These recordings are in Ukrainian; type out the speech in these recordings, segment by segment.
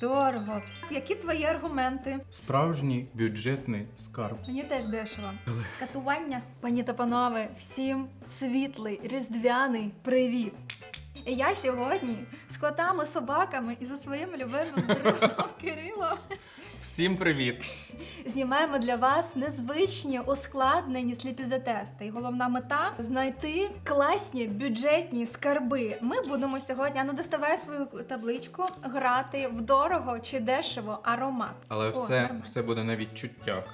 Дорого. Які твої аргументи? Справжній бюджетний скарб. Мені теж дешево. Катування. Пані та панове, всім світлий, різдвяний привіт. І Я сьогодні з котами, собаками і за своїм любимим другом Кирило Всім привіт! знімаємо для вас незвичні ускладнені сліпізотести. І головна мета знайти класні бюджетні скарби. Ми будемо сьогодні, а ну доставай свою табличку, грати в дорого чи дешево аромат. Але О, все, нормально. все буде на відчуттях.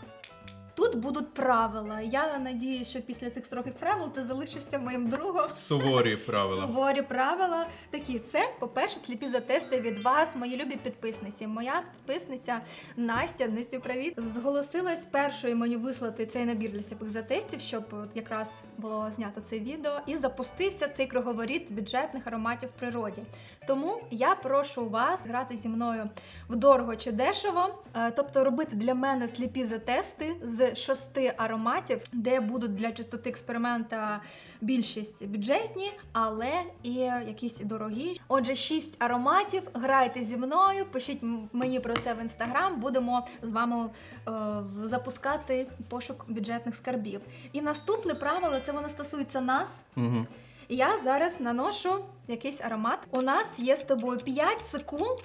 Тут будуть правила. Я надію, що після цих строгих правил ти залишишся моїм другом. Суворі правила. Суворі правила такі. Це, по-перше, сліпі затести від вас, мої любі підписниці. Моя підписниця Настя, Настя, привіт, зголосилась першою мені вислати цей набір для сліпих затестів, щоб от якраз було знято це відео, і запустився цей круговоріт бюджетних ароматів в природі. Тому я прошу вас грати зі мною в дорого чи дешево, е, тобто робити для мене сліпі затести з шести ароматів, де будуть для чистоти експеримента більшість бюджетні, але і якісь дорогі. Отже, шість ароматів. Грайте зі мною, пишіть мені про це в інстаграм. Будемо з вами е, запускати пошук бюджетних скарбів. І наступне правило це воно стосується нас. Угу. Я зараз наношу якийсь аромат. У нас є з тобою 5 секунд.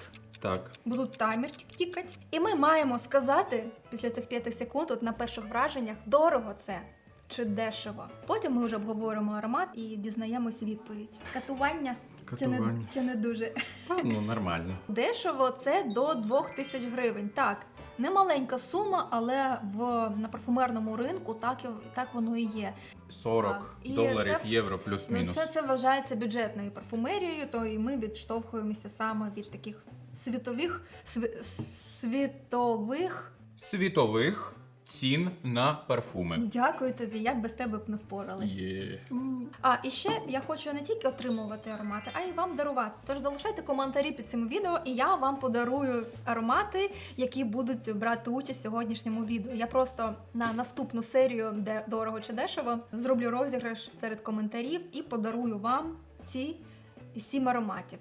Так. Будуть таймер тікати. І ми маємо сказати після цих 5 секунд, от на перших враженнях, дорого це чи дешево. Потім ми вже обговоримо аромат і дізнаємось відповідь. Катування, Чи, не, Катування. чи не дуже. Та, ну нормально. Дешево це до 2000 гривень. Так, не маленька сума, але в на парфумерному ринку так, і- так воно і є. 40 Так. І доларів, це- євро Ну, плюс-мінус. це, це вважається бюджетною парфумерією, то і ми відштовхуємося саме від таких світових сві- світових. Світових цін на парфуми. Дякую тобі, як без тебе б не впоралась. Є. А і ще я хочу не тільки отримувати аромати, а й вам дарувати. Тож залишайте коментарі під цим відео, і я вам подарую аромати, які будуть брати участь в сьогоднішньому відео. Я просто на наступну серію, де дорого чи дешево, зроблю розіграш серед коментарів і подарую вам ці сім ароматів.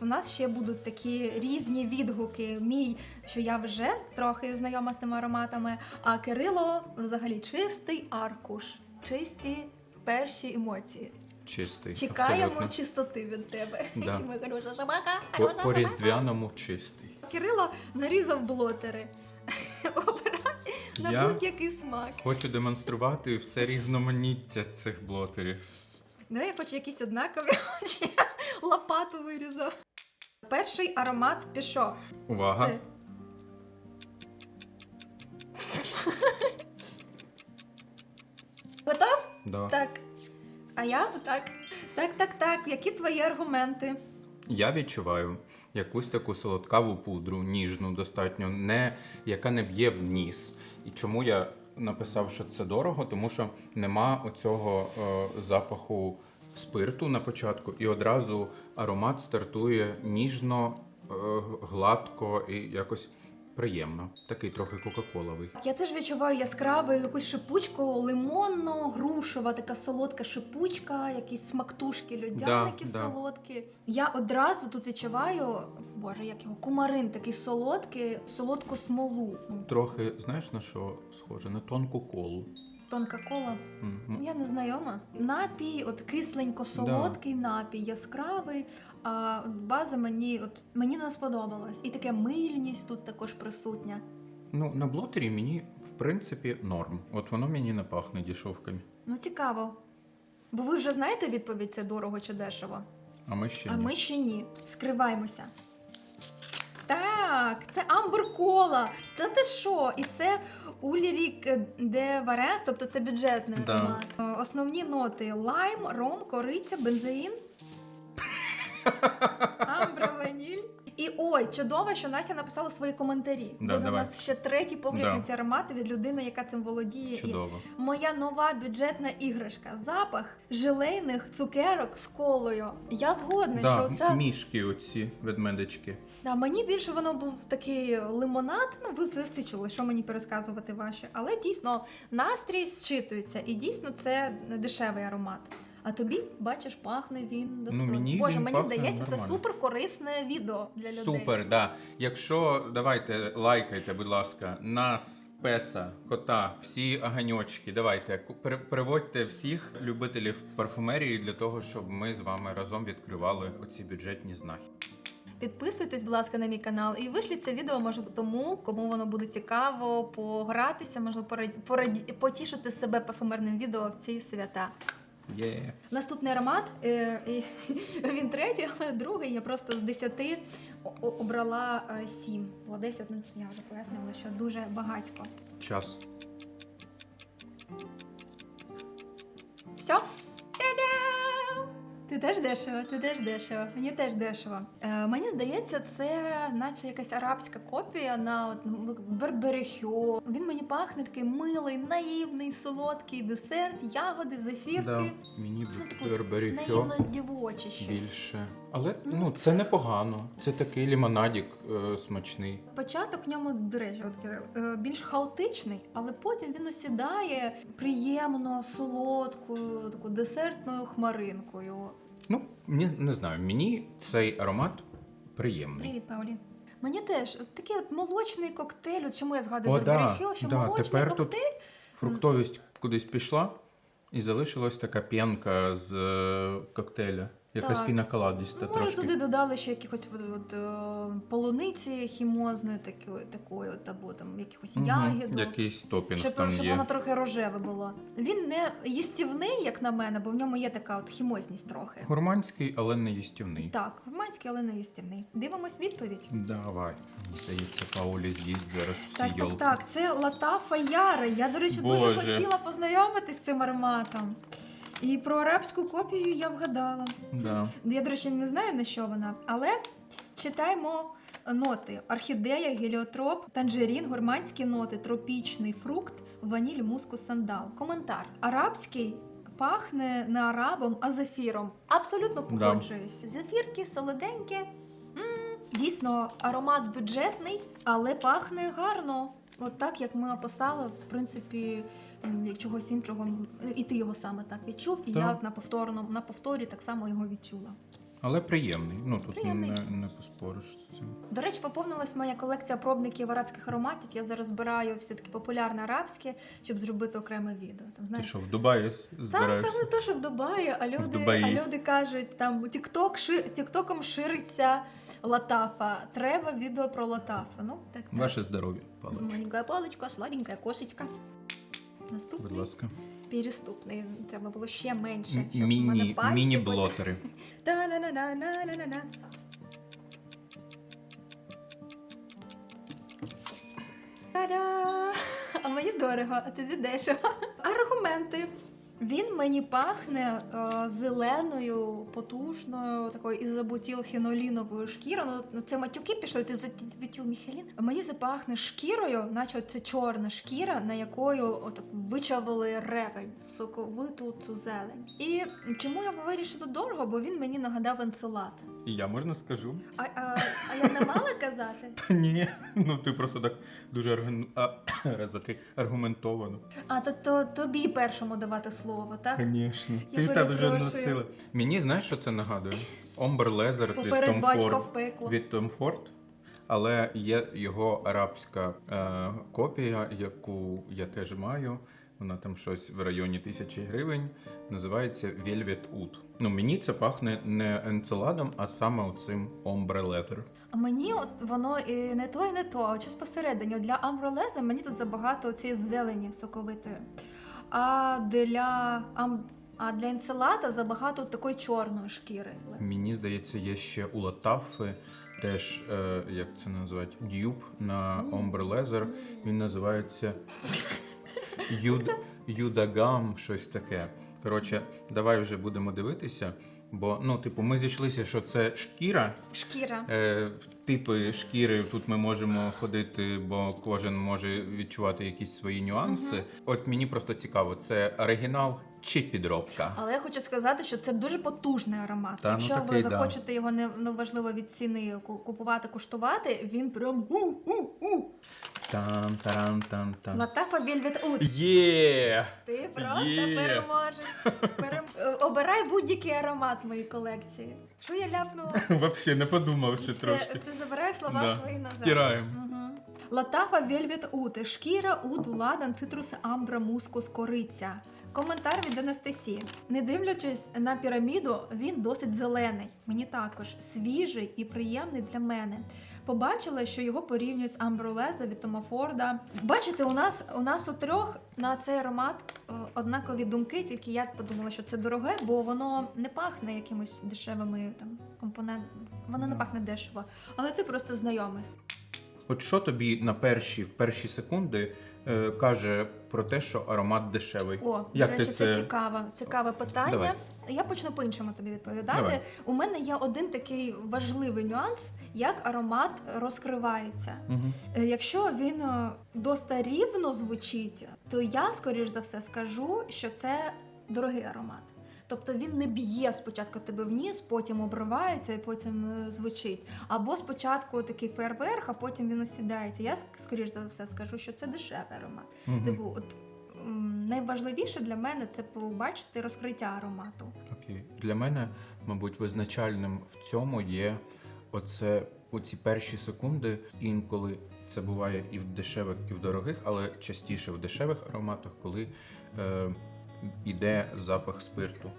У нас ще будуть такі різні відгуки. Мій, що я вже трохи знайома з цими ароматами, а Кирило взагалі чистий аркуш, чисті перші емоції. Чистий. Чекаємо абсолютно. чистоти від тебе. Да. Моя хороша собака, По, хороша по різдвяному чистий. Кирило нарізав блотери. На будь-який смак. Хочу демонструвати все різноманіття цих блотерів. Ну, я хочу якісь однакові, я лопату вирізав. Перший аромат пішов. Увага! Це- Готов? Да. Так. А я так. Так, так, так. Які твої аргументи? Я відчуваю якусь таку солодкаву пудру, ніжну, достатньо, не, яка не б'є в ніс. І чому я написав, що це дорого? Тому що нема оцього е, запаху спирту на початку, і одразу аромат стартує ніжно, е, гладко і якось приємно. Такий трохи кока-коловий. Я теж відчуваю яскраву якусь шипучку, лимонно, грушова, така солодка шипучка, якісь смактушки, льодяники Да, да. солодкі. Я одразу тут відчуваю, боже, як його кумарин, такий солодкий, солодку смолу. Трохи, знаєш на що схоже? На тонку колу. Тонка кола. М. Я не знайома. Напій, от кисленько солодкий напій, яскравий. А от база мені, от мені не сподобалась. І таке мильність тут також присутня. Ну, на блотері мені, в принципі, норм. От воно мені не пахне дешевками. Ну цікаво. Бо ви вже знаєте відповідь це дорого чи дешево? А ми ще А ні. ми ще ні. Скриваємося. Так, це Амбер Кола. Та ти що? І це Улірік де Варен, тобто це бюджетний Да. аромат. Основні ноти: лайм, ром, кориця, бензоїн, Амбра, ваніль. І ой, чудово, що Настя написала свої коментарі. Да, Буде у давай. нас ще третій погляд Да. на ці аромати від людини, яка цим володіє. І Моя нова бюджетна іграшка. Запах желейних цукерок з колою. Я згодна, Да, що це мішки оці ведмедички. да, мені більше воно був такий лимонад. Ну, ви всі чули, що мені пересказувати ваші. Але дійсно настрій зчитується, і дійсно це дешевий аромат. А тобі, бачиш, пахне він достойно. мені Боже, він мені пахне здається, це супер корисне відео для людей. Супер, да. Якщо давайте лайкайте, будь ласка, нас, песа, кота, всі аганьочки. Давайте пере- переводьте всіх любителів парфумерії для того, щоб ми з вами разом відкривали оці бюджетні знахідки. Підписуйтесь, будь ласка, на мій канал і вишліть це відео, може, тому, кому воно буде цікаво, погратися, можливо, пораді- пораді- потішити себе парфумерним відео в ці свята. Є. Наступний аромат, е, він третій, але другий я просто з 10 о- о- обрала сім. Було 10, ну я вже пояснювала, що дуже багатько. Час. Все? Ти теж дешево, ти теж дешево, мені теж дешево. Е, мені здається, це наче якась арабська копія на от, ну, берберехьо. Він мені пахне такий милий, наївний, солодкий десерт, ягоди, зефірки. Да. Мені Ну, типу, Наївно дівоче щось. більше. Але ну це непогано. Це такий лімонадік е, смачний. Початок в ньому, до речі, от Кирил, е, більш хаотичний, але потім він осідає приємно, солодкою, таку десертною хмаринкою. Ну, мені не знаю, мені цей аромат приємний. Привіт, Паулі. Мені теж от такий от молочний коктейль. От чому я згадую О, да, Берберехіо, що да, молочний тепер тут коктейль Фруктовість кудись пішла, і залишилась така п'янка з е, коктейля. Якась Ну, може, трошки. туди додали ще якихось от, от, е, полуниці хімозної, такої, такої от, або там якихось Мгм, ягідок. Якийсь топінг Щоб, там щоб є. воно трохи рожеве було. Він не їстівний, як на мене, бо в ньому є така от хімозність трохи. Гурманський, але не їстівний. Так, гурманський, але не їстівний. Дивимось відповідь. Давай. Мені здається, Паулі з'їсть зараз всі Так, йолки. так, так, це Латафа Яри. Я, до речі, дуже хотіла познайомитись з цим ароматом. І про арабську копію я вгадала. Да. Я, до речі, не знаю на що вона, але читаємо ноти: орхідея, геліотроп, танжерін, гурманські ноти, тропічний фрукт, ваніль, мускус, сандал. Коментар: арабський. Пахне не арабом, а зефіром. Абсолютно Да. погоджуюсь. Зефірки солоденькі. М, Дійсно, аромат бюджетний, але пахне гарно. От так, як ми описали, в принципі, м, чогось іншого. І ти його саме так відчув, і Так. я на повторному на повторі так само його відчула. Але приємний. Ну тут Приємний. Не, не поспориш з цим. До речі, поповнилась моя колекція пробників арабських ароматів. Я зараз збираю все таки популярне арабське, щоб зробити окреме відео. Там Ти що, в Дубаї Там, збираєшся? там не то, що в Дубаї, а люди, Дубаї. а люди кажуть, там TikTok, ши, TikTokом шириться латафа. Треба відео про латафа. Ну, так. так. Ваше здоров'я, паличка. Маленькая паличка, сладенькая кошечка. Наступний Будь ласка. переступний. Треба було ще менше. Щоб в мене Міні, пальці міні-блотери. Та-на-на-на-на-на-на. Та-да! А мені дорого, а тобі дешево. Аргументи. Він мені пахне е, зеленою, потужною, такою ізобутілхіноліновою шкірою. Ну, це матюки пішли, це. А мені запахне шкірою, наче це чорна шкіра, на якою отак вичавили ревень, соковиту цю зелень. І чому я вирішила дорого? Бо він мені нагадав енцелад. І я можна скажу? А, а, а я не мала казати? Та ні. Ну ти просто так дуже аргу... а, раз, три, аргументовано. А то, то тобі першому давати слово, так? Звісно. Я Ти так вже перепрошую. носила. Мені знаєш, що це нагадує? Omber Leather від Поперед Tom батька Ford. в пекло. Від Tom Ford. Але є його арабська е, копія, яку я теж маю. Вона там щось в районі тисячі гривень. Називається Velvet Oud. Ну мені це пахне не енцеладом, а саме оцим Ombre Leather. А мені от воно і не то, і не то, а щось посередині. Для амбролеза мені тут забагато цієї зелені соковитої. А для ам... а для інселата забагато такої чорної шкіри. Мені здається, є ще у Латафи теж, е, як це назвати, дюб на Leather. Він називається Юд, Юдагам, щось таке. Коротше, давай вже будемо дивитися. Бо, ну, типу, ми зійшлися, що це шкіра. Шкіра. Е, типи шкіри тут ми можемо ходити, бо кожен може відчувати якісь свої нюанси. От мені просто цікаво, це оригінал чи підробка? Але я хочу сказати, що це дуже потужний аромат. Та, ну, Якщо ви такий, да. захочете його не неважливо від ціни купувати, куштувати, він прям у-у-у. Там, тарам, там, там. Латафа Вельвет Ут. Є! Ти просто Є. переможець. Перем... Е, Обирай будь-який аромат з моєї колекції. Що я ляпнула? Вообще не подумав ще Це, трошки. це забираю слова Да. свої назад. Стираємо. Мгм. Латафа Вельвет Ут. Шкіра Уд Ладан Цитрус Амбра Мускус Кориця. Коментар від Анастасії. Не дивлячись на піраміду, він досить зелений. Мені також свіжий і приємний для мене. Побачила, що його порівнюють з Амбролеза від Тома Форда. Бачите, у нас у нас у трьох на цей аромат е, однакові думки, тільки я подумала, що це дороге, бо воно не пахне якимось дешевими там компонентами. Воно не пахне дешево. Але ти просто знайомий. От що тобі на перші, в перші секунди е, каже про те, що аромат дешевий? О, Як до ти речі, це- це цікаве, цікаве питання. Давай. Я почну по-іншому тобі відповідати. Давай. У мене є один такий важливий нюанс, як аромат розкривається. Угу. Якщо він е, доста рівно звучить, то я, скоріш за все, скажу, що це дорогий аромат. Тобто він не б'є спочатку тебе в ніс, потім обривається і потім е, звучить. Або спочатку такий фейерверк, а потім він осідається. Я скоріш за все скажу, що це дешевий аромат. Типу, от найважливіше для мене це побачити розкриття аромату. Окей. Для мене, мабуть, визначальним в цьому є оце оці перші секунди. Інколи це буває і в дешевих, і в дорогих, але частіше в дешевих ароматах, коли е, йде запах спирту.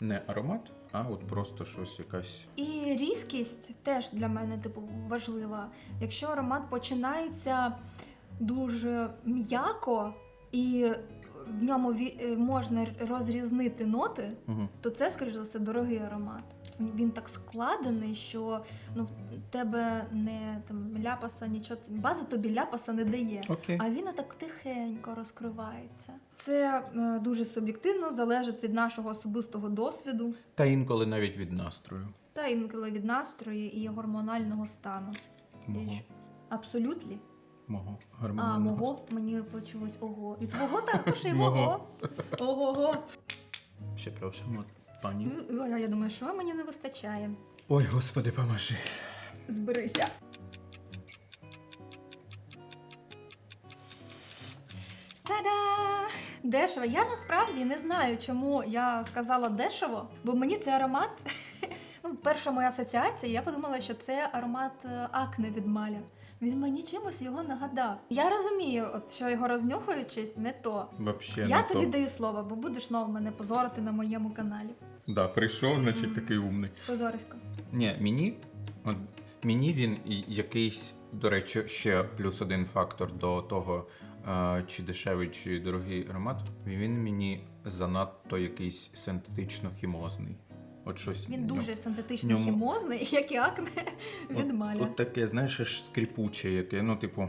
Не аромат, а от просто щось якась. І різкість теж для мене типу важлива. Якщо аромат починається дуже м'яко і в ньому е, можна розрізнити ноти, Угу. то це, скоріш за все, дорогий аромат. Він- так складений, що ну, в тебе не там ляпаса, нічого. База тобі ляпаса не дає. Окей. А він отак тихенько розкривається. Це е, дуже суб'єктивно, залежить від нашого особистого досвіду Та інколи навіть від настрою. та інколи від настрою і гормонального стану. Мого. Абсолютно. Мого А, гормонального мого мені почулось ого. І твого також, і Мого. Ого-го. Ще просимо, пані. Ой, я думаю, що мені не вистачає. Ой, господи, поможи. Зберися. Та-да! Дешево. Я насправді не знаю, чому я сказала дешево, бо мені цей аромат. Ну, перша моя асоціація, я подумала, що це аромат е, акне від маля. Він мені чимось його нагадав. Я розумію, от що його рознюхуючись, не то. Вообще я не тобі то. даю слово, бо будеш знову мене позорити на моєму каналі. Да, прийшов, значить, Мгм. такий умний. Позорисько. Ні, мені, от, мені він і якийсь, до речі, ще плюс один фактор до того, а, чи дешевий, чи дорогий аромат. Він мені занадто якийсь синтетично-хімозний. От щось Він дуже синтетично ньому- хімозний, як і акне від от, маля. От таке, знаєш, аж скрипуче, яке, ну, типу,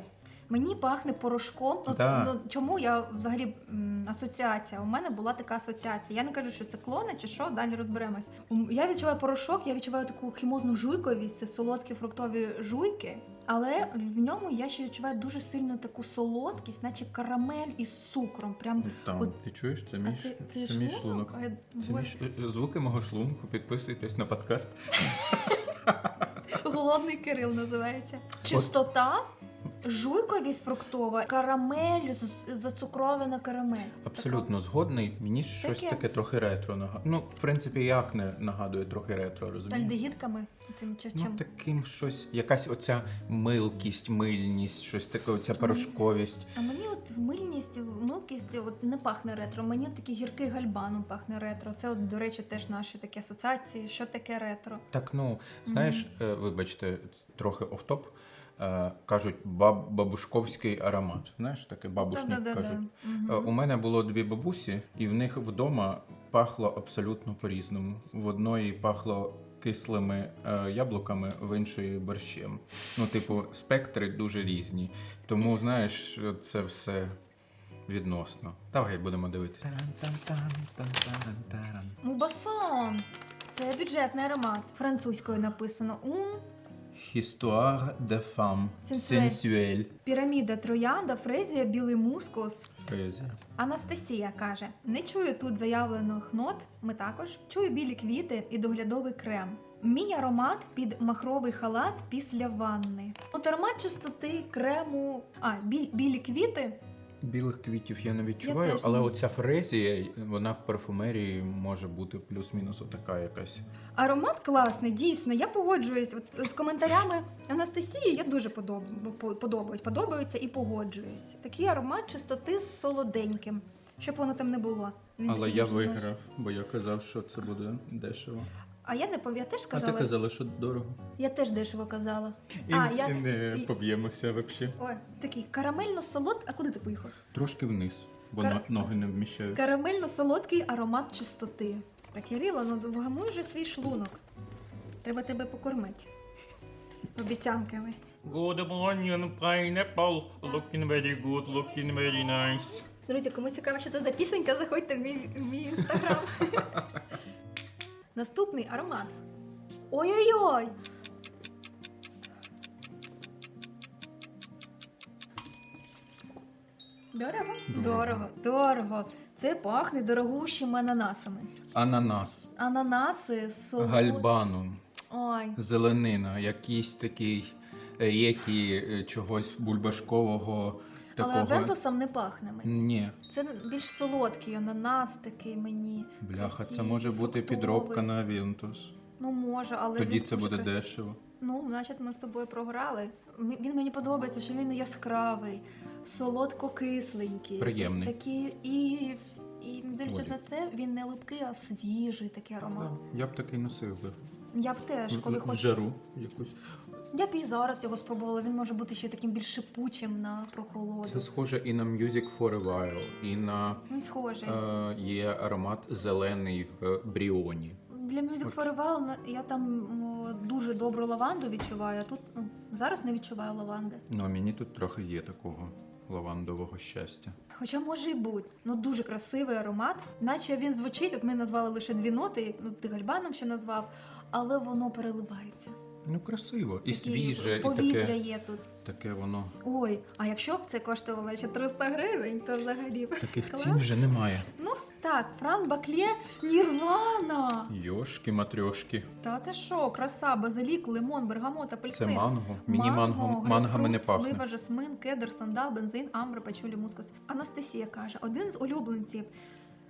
Мені пахне порошком. Ну, Да. ну чому я взагалі м, асоціація? У мене була така асоціація. Я не кажу, що це клони чи що, далі розберемось. М, Я відчуваю порошок, я відчуваю таку хімозну жуйковість, це солодкі фруктові жуйки. Але в ньому я ще відчуваю дуже сильну таку солодкість, наче карамель із цукром. Прям там. от- Ти чуєш? Це мій, це, це це мій шлунок. Я- Це мій ш- звуки мого шлунку. Підписуйтесь на подкаст. Голодний Кирил називається. Чистота, жуйковість фруктова, карамель, з- зацукрована карамель. Абсолютно згодний. Мені щось Таке. таке трохи ретро нагадує. Ну, в принципі, як не нагадує трохи ретро, Така розумієш? Альдегідками цим чи Ну, чим. таким щось, якась оця милкість, мильність, щось таке, оця порошковість. А мені от в мильність, в милкість от не пахне ретро. Мені от такий гіркий гальбаном пахне ретро. Це, от, до речі, теж наші такі асоціації. Що таке ретро? Так, ну, знаєш, е, вибачте, ц- трохи офтоп. Е, кажуть, баб, бабушковський аромат. Знаєш, таке бабушник Да-да-да-да. кажуть. Мгм. Е, У мене було дві бабусі, і в них вдома пахло абсолютно по-різному. В одної пахло кислими е, яблуками, в іншої борщем. Ну, типу, спектри дуже різні. Тому, знаєш, це все відносно. Давай будемо дивитися. Мубасон. Це бюджетний аромат. Французькою написано «Un Histoire de femme Sensuelle. sensuelle. Піраміда троянда, фрезія, білий мускус. Поезія. Анастасія каже: не чую тут заявлених нот. Ми також чую білі квіти і доглядовий крем. Мій аромат під махровий халат після ванни. От аромат чистоти, крему, а біль, білі квіти. Білих квітів я не відчуваю, теж але ні. оця фрезія, вона в парфумерії може бути плюс-мінус отака якась. Аромат класний, дійсно. Я погоджуюсь. От з коментарями Анастасії я дуже подоб... по- подобаюсь. Подобаються і погоджуюсь. Такий аромат чистоти з солоденьким. Щоб воно там не було. Він Але такий я дуже виграв, бо я казав, що це буде дешево. А я не пам'ятаю, я теж А ти казала, що дорого. Я теж дешево казала. І, а, я... і не і- поб'ємося взагалі. Ой, такий карамельно-солод. А куди ти поїхав? Трошки вниз, бо Кар- но- ноги не вміщають. Карамельно-солодкий аромат чистоти. Так, Ярила, ну вгамуй вже свій шлунок. Треба тебе покормити. Обіцянками. Good morning, pineapple. Looking very good, looking very nice. Друзі, кому цікаво, що це за пісенька, заходьте в мій, в мій інстаграм. Наступний аромат. Ой-ой-ой! Дорого? Дорого, дорого. Це пахне дорогущими ананасами. Ананас, Ананаси, солодкі. гальбаном, Ой, зеленина, якийсь такий ріки е, чогось бульбашкового але такого. авентусом не пахне мені. Ні, Це більш солодкий ананас такий мені. бляха, це може бути фруктовий. підробка на Авентус. Ну може, але Тоді він це буде красивий. дешево. Ну, значить, ми з тобою програли. Він мені подобається, що він яскравий, солодко-кисленький. Приємний. Такий, і, і не дивлячись на це, він не липкий, а свіжий такий аромат. Я б такий носив би. Я б теж, коли хочу. жару якусь. Я б і зараз його спробувала. Він може бути ще таким більш шипучим на прохолоду. Це схоже і на Music for a While, і на Він схожий. е, є аромат зелений в Бріоні. Для Music for a While я там о, дуже добру лаванду відчуваю, а тут ну, зараз не відчуваю лаванди. Ну, а мені тут трохи є такого лавандового щастя. Хоча може і бути. Ну дуже красивий аромат. Наче він звучить, от ми назвали лише дві ноти, ну ти гальбаном ще назвав, але воно переливається. Ну, красиво. І Такі свіже, і повітря таке, є тут. таке воно. Ой, а якщо б це коштувало 400 гривень, то взагалі. б Таких клас. цін вже немає. Ну так, Фран Баклє Нірвана. Йошки, матрьошки. Та ти що, краса, базилік, лимон, бергамот, Це манго. Мені манго, мангами не грейпфрут, пахне. Слива, жасмин, кедр, сандал, бензин, амбра, пачулі, мускус. Анастасія каже, один з улюбленців.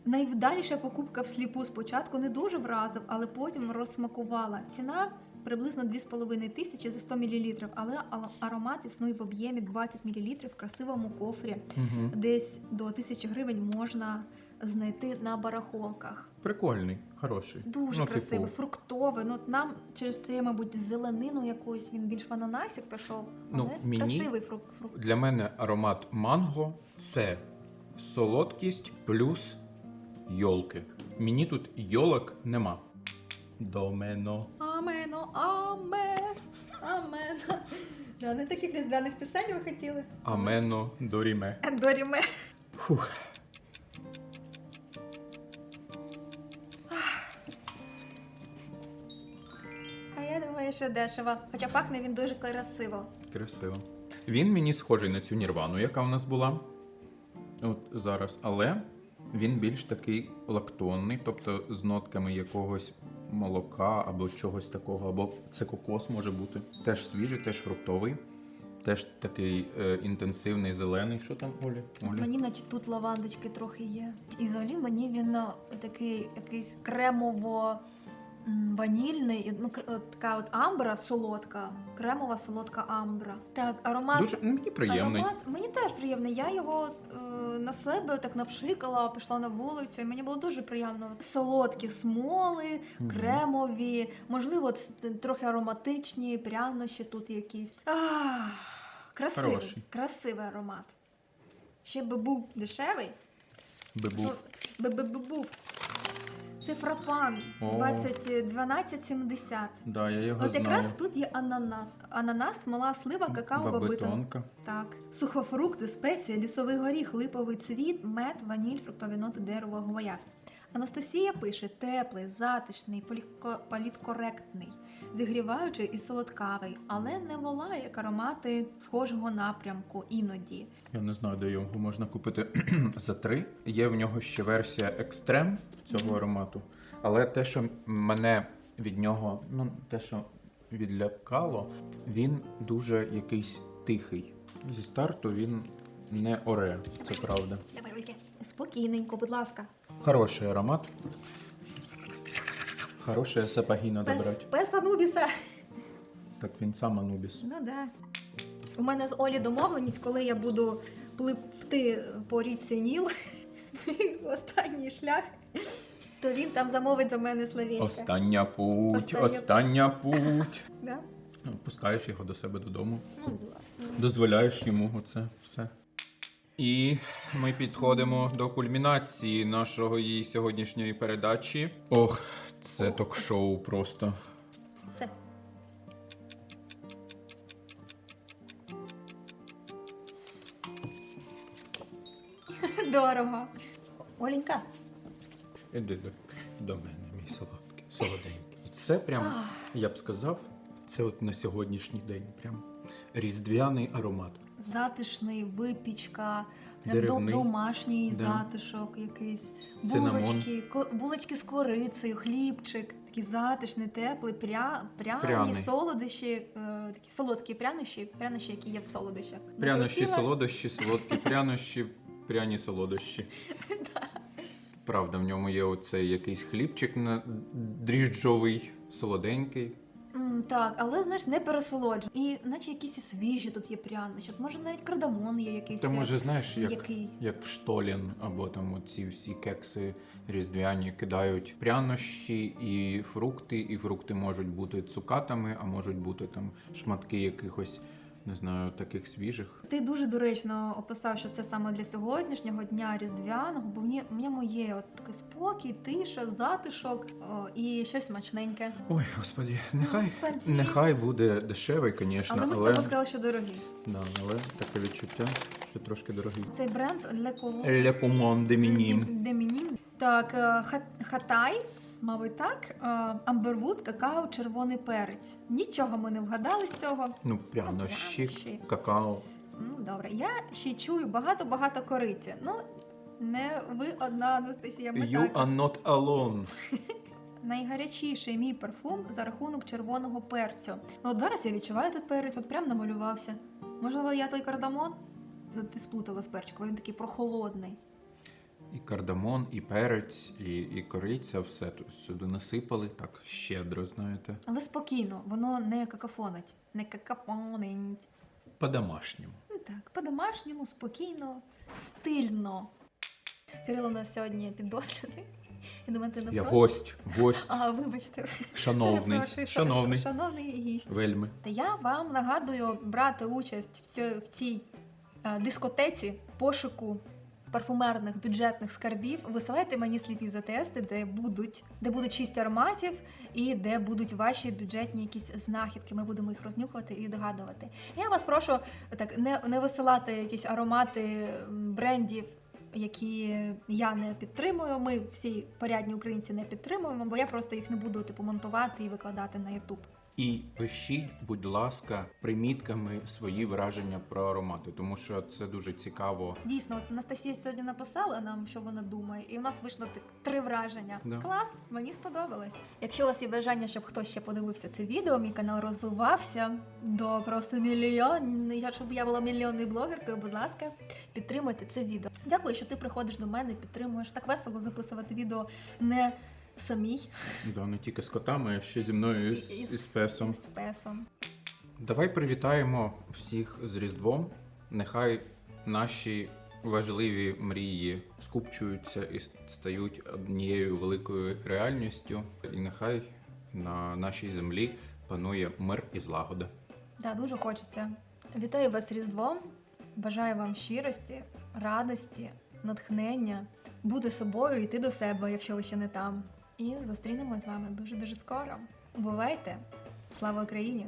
Найвдаліша покупка всліпу спочатку не дуже вразив, але потім розсмакувала. Ціна приблизно 2,5 тисячі за 100 мл, але аромат існує в об'ємі 20 мл в красивому кофрі. Угу. Десь до 1000 гривень можна знайти на барахолках. Прикольний, хороший. Дуже ну, красивий, Типу, фруктовий. Ну нам через це, мабуть, зеленину якусь він більш в ананасик пішов. Але Ну, мені- красивий фрукт. для мене аромат манго це солодкість плюс йолки. Мені тут йолок нема. Домено. Амено, аме, амено. Да, не таких різдвяних пісень ви хотіли. Амено доріме. Доріме. Фух. А я думаю, що дешево. Хоча пахне він дуже красиво. Красиво. Він мені схожий на цю нірвану, яка у нас була. От зараз. Але він більш такий лактонний, тобто з нотками якогось молока або чогось такого, або це кокос може бути. Теж свіжий, теж фруктовий, теж такий е, інтенсивний зелений. Що там, Олі? Оля? мені наче тут лавандочки трохи є. І взагалі мені він ну, такий якийсь кремово. м, Ванільний, ну кр- от така от амбра солодка, кремова солодка амбра. Так, аромат Дуже ну, мені приємний. Аромат мені теж приємний. Я його е, на себе так напшикала, пішла на вулицю, і мені було дуже приємно. Солодкі смоли, кремові, можливо, трохи ароматичні, прянощі тут якісь. Ах, красивий, Хороший. красивий аромат. Ще би був дешевий. Би був. Би, би, би був. Це фрапан О. 20, 1270. Да, я його От знаю. якраз тут є ананас. Ананас, мала слива, какао, бабитон. Так, сухофрукти, спеції, лісовий горіх, липовий цвіт, мед, ваніль, фруктові ноти, дерево, гвояк. Анастасія пише: теплий, затишний, політко- політкоректний, зігріваючий і солодкавий, але не волає як аромати схожого напрямку іноді. Я не знаю, де його можна купити за три. Є в нього ще версія екстрем цього аромату. Але те, що мене від нього, ну те, що відлякало, він дуже якийсь тихий. Зі старту він не оре, це правда. Давай, Ольки. Спокійненько, будь ласка. Хороший аромат. Хороше сапагі Пес, брати. пес Анубіса. Так він сам Анубіс. Ну да. У мене з Олі домовленість, коли я буду пливти по річці Ніл в свій останній шлях, то він там замовить за мене словечко. Остання путь, Остання остання путь. Да? Ну, Пускаєш його до себе додому. Ну, дозволяєш йому оце все. І ми підходимо до кульмінації нашого сьогоднішньої передачі. Ох, це ток-шоу просто. Все. Дорого. Оленька. Іди до, до мене, мій солодкий, солоденький. Це прям, я б сказав, це от на сьогоднішній день прям різдвяний аромат. Затишний, випічка, прям Деревний. домашній Да. затишок якийсь. Цинамон. Булочки, ко- булочки з корицею, хлібчик. Такий затишний, теплий, пря, пряні Пряний. солодощі, е, такі солодкі прянощі, прянощі, які є в солодощах. Прянощі, Накрутила. солодощі, солодкі прянощі, пряні солодощі. Правда, в ньому є оцей якийсь хлібчик на дріжджовий, солоденький. Так, але знаєш, не пересолоджено. І наче якісь і свіжі тут є прянощі. Може навіть кардамон є якийсь. Та може, знаєш, як, який? як в штолін, або там оці всі кекси різдвяні кидають прянощі і фрукти, і фрукти можуть бути цукатами, а можуть бути там шматки якихось, не знаю, таких свіжих. Ти дуже доречно описав, що це саме для сьогоднішнього дня різдвяного, бо в ньому є от такий спокій, тиша, затишок о, і щось смачненьке. Ой, господі, нехай, Господи. нехай буде дешевий, звісно, Але ми з тобою сказали, що дорогі. да, але таке відчуття, що трошки дорогий. Цей бренд Colon Le Commande de Демінім. Так, е, хатай, мабуть, так. е, Амбервуд, какао, червоний перець. Нічого ми не вгадали з цього. Ну, прянощі, прянощі. какао. Ну, добре. Я ще чую багато-багато кориці. Ну, не ви одна, Анастасія. Ми You також. are not alone. Найгарячіший мій парфум за рахунок червоного перцю. Ну, от зараз я відчуваю тут перець, от прям намалювався. Можливо, я той кардамон? Ну, ти сплутала з перчиком, він такий прохолодний. І кардамон, і перець, і, і кориця, все тут сюди насипали так щедро, знаєте. Але спокійно, воно не какафонить, не какафонить. По-домашньому. Ну так, по-домашньому, спокійно, стильно. Кирило у нас сьогодні піддослідний. Я думаю, ти не Я проти? гость, гость, А, вибачте. шановний, Перепрошую, шановний, шановний гість. вельми. Та я вам нагадую брати участь в цій, в цій е, дискотеці пошуку парфумерних бюджетних скарбів. Висилайте мені сліпі затести, де будуть, де будуть шість ароматів і де будуть ваші бюджетні якісь знахідки. Ми будемо їх рознюхувати і догадувати. Я вас прошу так не, не висилати якісь аромати брендів. Які я не підтримую, ми всі порядні українці не підтримуємо, бо я просто їх не буду типу монтувати і викладати на YouTube. І пишіть, будь ласка, примітками свої враження про аромати, тому що це дуже цікаво. Дійсно, от Анастасія сьогодні написала нам, що вона думає, і у нас вийшло так три враження. Да. Клас, мені сподобалось. Якщо у вас є бажання, щоб хтось ще подивився це відео, мій канал розвивався до просто мільйон. Я щоб я була мільйонною блогеркою, будь ласка, підтримуйте це відео. Дякую, що ти приходиш до мене, підтримуєш. Так весело записувати відео не самій Да, не тільки з котами, а ще зі мною і з, і з песом. і з песом. Давай привітаємо всіх з Різдвом. Нехай наші важливі мрії скупчуються і стають однією великою реальністю. І нехай на нашій землі панує мир і злагода. Да, дуже хочеться. Вітаю вас з Різдвом. Бажаю вам щирості, радості, натхнення, бути собою, йти до себе, якщо ви ще не там. І зустрінемось з вами дуже дуже скоро. Бувайте! Слава Україні!